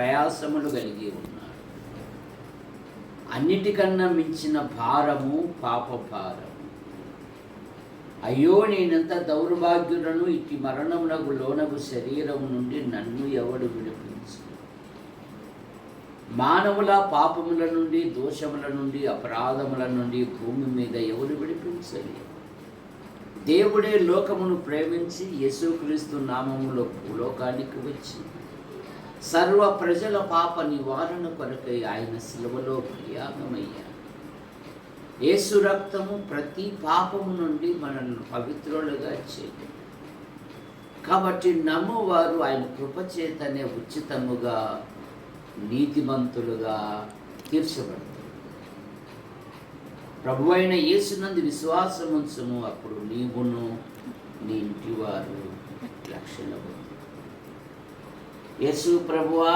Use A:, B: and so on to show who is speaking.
A: ప్రయాసములు కలిగి ఉన్నాడు అన్నిటికన్నా మించిన భారము పాప భారము అయ్యో నేనంత దౌర్భాగ్యులను ఇట్టి మరణమునకు లోనగు శరీరం నుండి నన్ను ఎవడు విడిపించు మానవుల పాపముల నుండి దోషముల నుండి అపరాధముల నుండి భూమి మీద ఎవరు విడిపించలి దేవుడే లోకమును ప్రేమించి యేసుక్రీస్తు నామములో భూలోకానికి వచ్చింది. సర్వ ప్రజల పాప నివారణ కొరకై ఆయన శిలువలో ప్రయాగమయ్యారు యేసు రక్తము ప్రతి పాపము నుండి మనల్ని పవిత్రులుగా చేయదు కాబట్టి నమ్మువారు ఆయన కృపచేతనే ఉచితముగా నీతిమంతులుగా తీర్చబడతారు. ప్రభు అయిన యేసునందు విశ్వాసముంచము అప్పుడు నీవును నీ ఇంటివారు లక్షణము యేసు ప్రభువా